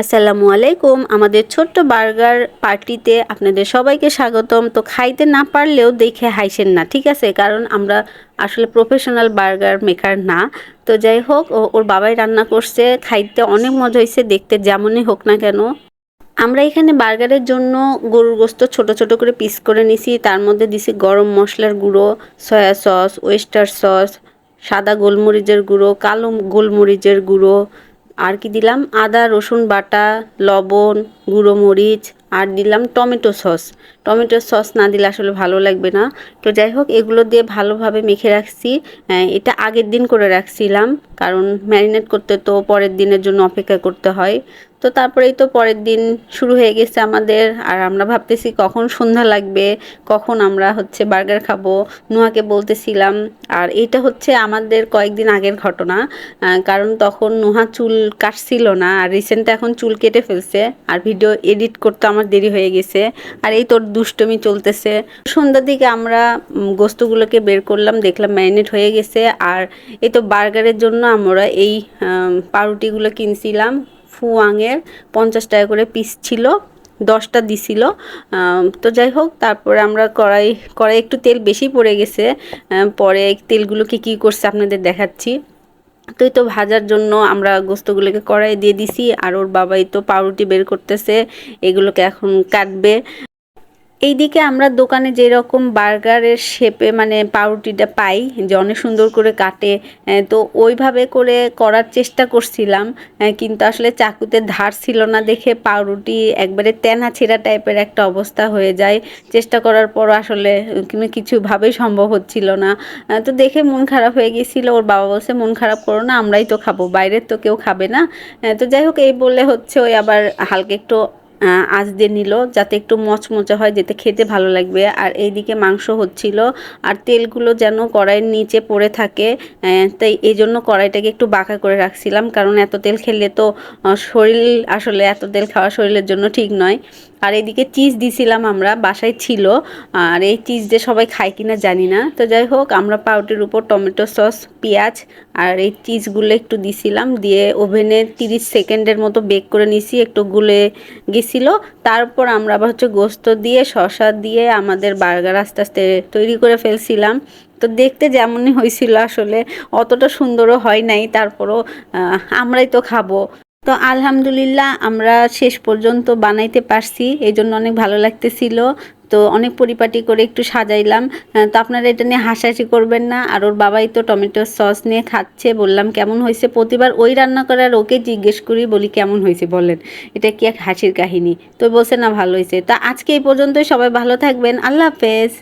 আসসালামু আলাইকুম। আমাদের ছোট্ট বার্গার পার্টিতে আপনাদের সবাইকে স্বাগতম। তো খাইতে না পারলেও দেখে হাইসেন না, ঠিক আছে? কারণ আমরা আসলে প্রফেশনাল বার্গার মেকার না। তো যাই হোক ওর বাবাই রান্না করছে, খাইতে অনেক মজা হয়েছে দেখতে যেমনই হোক না কেন। আমরা এখানে বার্গারের জন্য গরুর গোস্ত ছোট ছোট করে পিস করে নিছি। তার মধ্যে দিছি গরম মশলার গুঁড়ো সয়া সস ওয়েস্টার সস সাদা গোলমরিচের গুঁড়ো, কালো গোলমরিচের গুঁড়ো আর কি দিলাম? আদা, রসুন বাটা, লবণ, গুঁড়ো মরিচ, আর দিলাম টমেটো সস। টমেটো সস না দিলে আসলে ভালো লাগবে না। তো যাই হোক, এগুলো দিয়ে ভালোভাবে মেখে রাখছি। এটা আগের দিন করে রাখছিলাম, কারণ ম্যারিনেট করতে তো পরের দিনের জন্য অপেক্ষা করতে হয়। তো তারপরেই তো পরের দিন শুরু হয়ে গেছে আমাদের। আর আমরা ভাবতেছি কখন সন্ধ্যা লাগবে, কখন আমরা হচ্ছে বার্গার খাব নুহাকে বলতেছিলাম। আর এটা হচ্ছে আমাদের কয়েকদিন আগের ঘটনা। কারণ তখন নুহা চুল কাটছিল না, আর রিসেন্ট এখন চুল কেটে ফেলছে। আর ভিডিও এডিট করতে আমার দেরি হয়ে গেছে। আর এই তোর দুষ্টমি চলতেছে। সন্ধ্যার দিকে আমরা গোস্তগুলোকে বের করলাম, দেখলাম ম্যারিনেট হয়ে গেছে। আর এই তো বার্গারের জন্য আমরা এই পাউরুটিগুলো কিনছিলাম। ফুয়াংয়ের পঞ্চাশ টাকা করে পিস ছিল, দশটা দিছিল। তো যাই হোক, তারপরে আমরা কড়াই কড়াই একটু তেল বেশি পড়ে গেছে। পরে তেলগুলোকে কী করছে আপনাদের দেখাচ্ছি। তো এই তো ভাজার জন্য আমরা গোস্তগুলোকে কড়াই দিয়ে দিছি, আর ওর বাবাই তো পাউরুটি বের করতেছে, এগুলোকে এখন কাটবে। এইদিকে আমরা দোকানে যেরকম বার্গারের শেপে মানে পাউরুটিটা পাই, যে অনেক সুন্দর করে কাটে তো ওইভাবে করে করার চেষ্টা করছিলাম কিন্তু আসলে চাকুতে ধার ছিল না দেখে পাউরুটি একবারে তেনা ছেঁড়া টাইপের একটা অবস্থা হয়ে যায়। চেষ্টা করার পর আসলে কিছুভাবেই সম্ভব হচ্ছিল না। তো দেখে মন খারাপ হয়ে গেছিল ওর বাবা বলছে, মন খারাপ করো না, আমরাই তো খাব, বাইরের তো কেউ খাবে না। তো যাই হোক, এই বললে হচ্ছে, ওই আবার হালকা একটু আঁচ দিয়ে নিল যাতে একটু মচমচে হয়, যেতে খেতে ভালো লাগবে। আর এই দিকে মাংস হচ্ছিল আর তেলগুলো যেন কড়াইয়ের নিচে পড়ে থাকে তাই এই জন্য কড়াইটাকে একটু বাঁকা করে রাখছিলাম, কারণ এত তেল খেলে তো শরীর আসলে এত তেল খাওয়া শরীরের জন্য ঠিক নয়। আর এদিকে চিজ দিছিলাম আমরা, বাসায় ছিল। আর এই চিজ দিয়ে সবাই খায় কিনা জানি না। তো যাই হোক, আমরা পাউটির উপর টমেটো সস, পেঁয়াজ আর এই চিজগুলো একটু দিছিলাম। দিয়ে ওভেনে তিরিশ সেকেন্ডের মতো বেক করে নিছি, একটু গুলে গেছিল। তারপর আমরা আবার হচ্ছে গোস্ত দিয়ে, শসা দিয়ে আমাদের বার্গার আস্তে আস্তে তৈরি করে ফেলছিলাম। তো দেখতে যেমনই হয়েছিল আসলে, অতটা সুন্দরও হয় নাই। তারপরও আমরাই তো খাব। তো আলহামদুলিল্লাহ আমরা শেষ পর্যন্ত বানাইতে পারছি এই জন্য অনেক ভালো লাগতেছিল। তো অনেক পরিপাটি করে একটু সাজাইলাম। তো আপনারা এটা নিয়ে হাসাহাসি করবেন না। আর ওর বাবাই তো টমেটো সস নিয়ে খাচ্ছে, বললাম কেমন হয়েছে? প্রতিবার ওই রান্না করার ওকে জিজ্ঞেস করি, বলি কেমন হয়েছে বলেন। এটা কি এক হাসির কাহিনী। তো বলছে, না, ভালো হয়েছে। তা আজকে এই পর্যন্তই। সবাই ভালো থাকবেন। আল্লাহ হাফেজ।